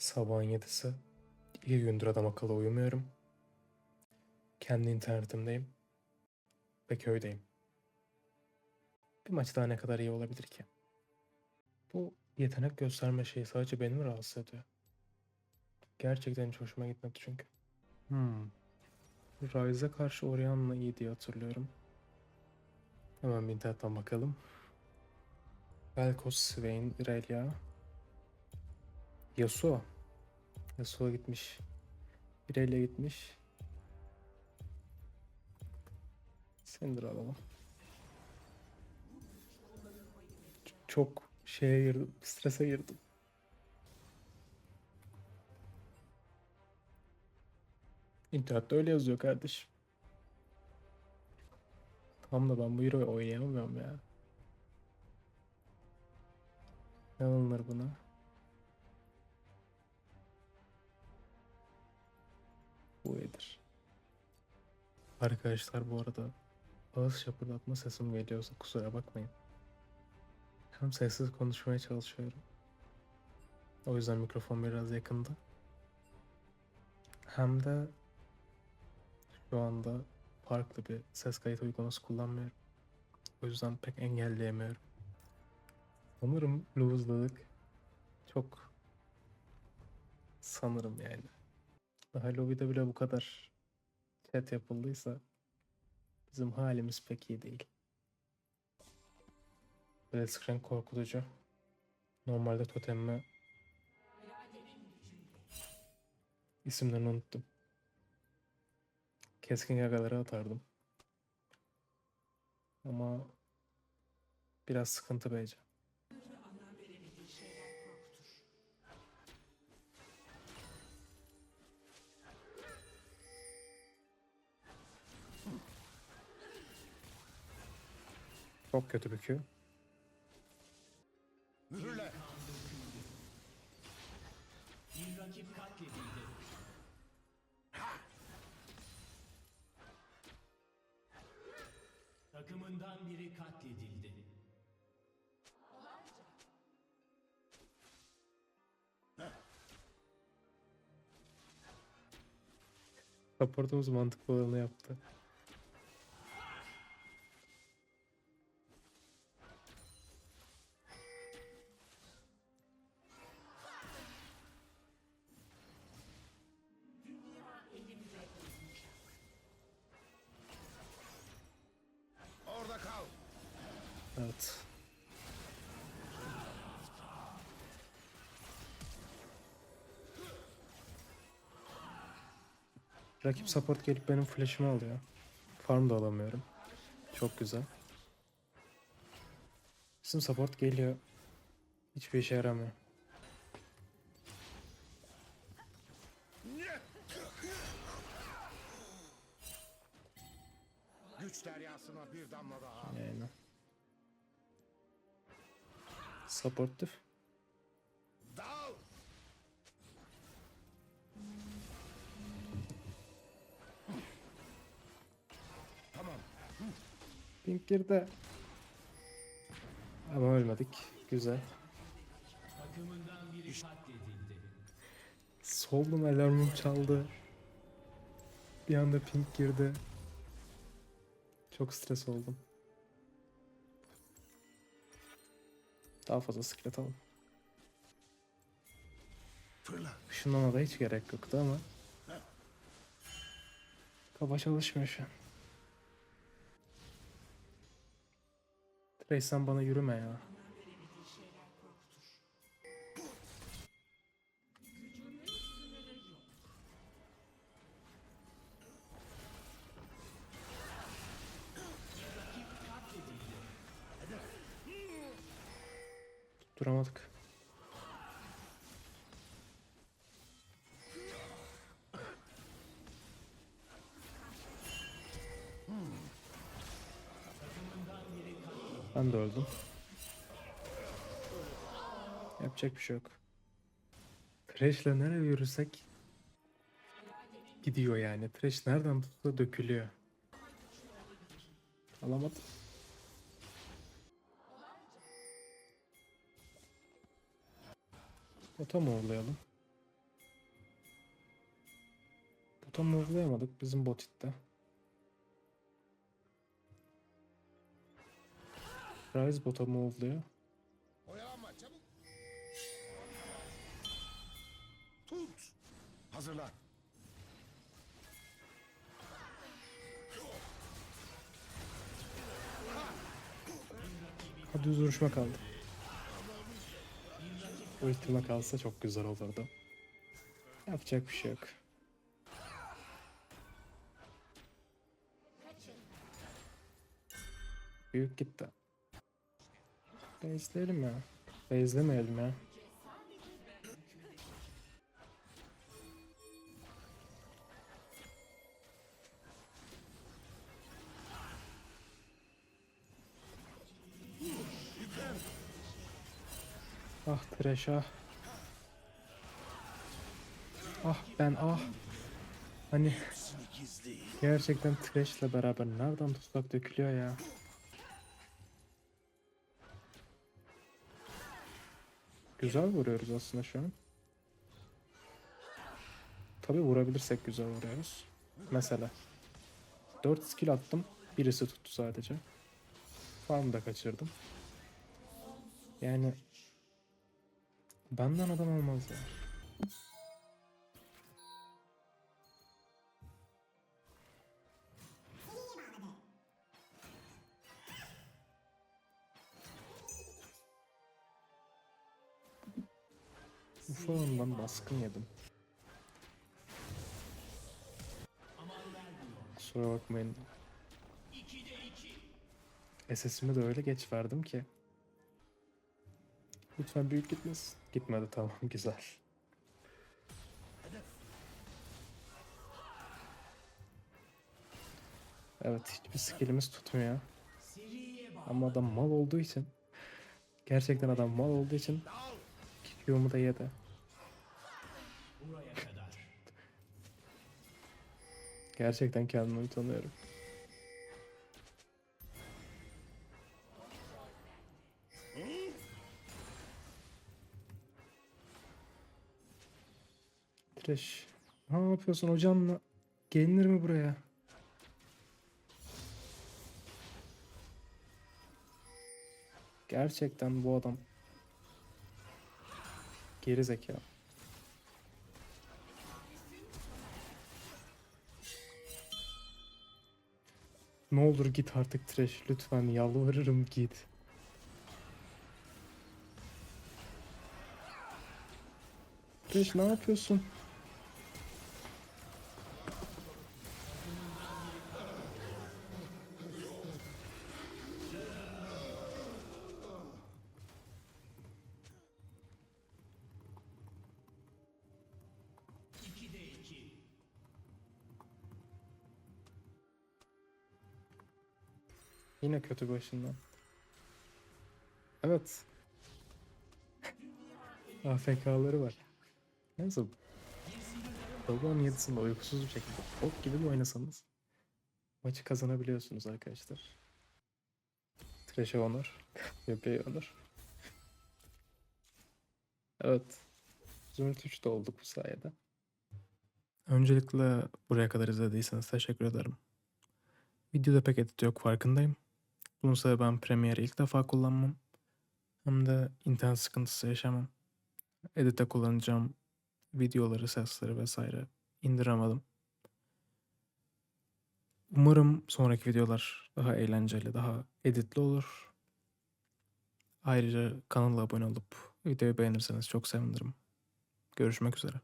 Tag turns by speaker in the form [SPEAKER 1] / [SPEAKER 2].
[SPEAKER 1] Sabahın yedisi. İki gündür adam akıllı uyumuyorum. Kendi internetimdeyim. Ve köydeyim. Bir maç daha ne kadar iyi olabilir ki? Bu yetenek gösterme şeyi sadece beni mi rahatsız ediyor? Gerçekten hiç hoşuma gitmedi çünkü. Hmm. Ryze'e karşı Orianna iyi diye hatırlıyorum. Hemen bir internetten bakalım. Velkos, Swain, Irelia. Yasuo. Yasuo gitmiş. Irelia gitmiş. Syndra alalım. Çok şeye girdim. Strese girdim. İnternette öyle yazıyor kardeşim. Tamam da ben bu Hero'yu oynayamıyorum ya. Ne alınır buna? Bu iyidir. Arkadaşlar bu arada ağız şapırdatma sesim geliyorsa kusura bakmayın. Hem sessiz konuşmaya çalışıyorum. O yüzden mikrofon biraz yakında. Hem de şu anda farklı bir ses kayıt uygulaması kullanmıyorum. O yüzden pek engelleyemiyorum. Sanırım lose'ladık. Çok sanırım yani. Daha lobide bile bu kadar chat yapıldıysa bizim halimiz pek iyi değil. Blitzcrank korkutucu. Normalde totemime isimlerini unuttum. Keskin gagaları atardım. Ama biraz sıkıntı bence. Çok kötü bir Q.
[SPEAKER 2] Mühürle.
[SPEAKER 3] Bir rakip katledildi. Takımından biri katledildi.
[SPEAKER 1] Supportumuz mantıklı olanı yaptı. Evet. Rakip support gelip benim flash'ımı alıyor. Farm da alamıyorum. Çok güzel. Bizim support geliyor. Hiçbir işe yaramıyor.
[SPEAKER 2] Güç deryasına bir damla daha.
[SPEAKER 1] Supportif.
[SPEAKER 2] Tamam.
[SPEAKER 1] Pink girdi. Ama ölmedik. Güzel. Solum alarmım çaldı. Bir anda pink girdi. Çok stres oldum. Daha fazla skill atalım.
[SPEAKER 2] Fırla.
[SPEAKER 1] Işınlama da hiç gerek yoktu ama. Kafa çalışmıyor şu an. Trace sen bana yürüme ya. Duramadık. Ben de öldüm. Yapacak bir şey yok. Thresh'le nereye yürüsek gidiyor yani. Thresh nereden tutsa dökülüyor. Alamadım. Bota mı uğurlayalım? Bota mı uğurlayamadık bizim bot itti. Rise bota mı uğurluyor?
[SPEAKER 2] Oyalanma çabuk. Tut. Hazırlan.
[SPEAKER 1] Hadi duruşma kaldı. Ultima kalsa çok güzel olurdu. Yapacak bir şey yok. Büyük gitti. Base'leyelim ya. Base'lemeyelim ya. Ah Thresh ah. Ah ben ah. Hani gerçekten Thresh'le beraber nereden tutsak dökülüyor ya. Güzel vuruyoruz aslında şu an. Tabi vurabilirsek güzel vuruyoruz. Mesela 4 skill attım. Birisi tuttu sadece. Farmı da kaçırdım. Yani benden adam olmaz ya. Ufağından baskın yedim. Kusura bakmayın. SS'imi de öyle geç verdim ki. Lütfen büyük gitmesin. Gitmedi tamam güzel. Evet hiçbir skillimiz tutmuyor. Ama adam mal olduğu için gerçekten adam mal olduğu için Q'mu da yedi. Gerçekten kendimi utanıyorum. Trash. Ne yapıyorsun hocanla? Gelinir mi buraya? Gerçekten bu adam geri zeka. Ne olur git artık Trash lütfen yalvarırım git. Trash ne yapıyorsun? Yine kötü başından. Evet. AFK'ları var. Neyse. Sabahın 7'sinde uykusuz bir şekilde ok gibi de oynasanız maçı kazanabiliyorsunuz arkadaşlar. Trash'e onur. Yapıya onur. Evet. Zümrüt 3'te olduk bu sayede. Öncelikle buraya kadar izlediyseniz teşekkür ederim. Videoda pek edit yok farkındayım. Bunun sebebi ben Premiere'i ilk defa kullanmam. Hem de internet sıkıntısı yaşamam. Edit'te kullanacağım videoları, sesleri vesaire indiremedim. Umarım sonraki videolar daha eğlenceli, daha editli olur. Ayrıca kanala abone olup videoyu beğenirseniz çok sevinirim. Görüşmek üzere.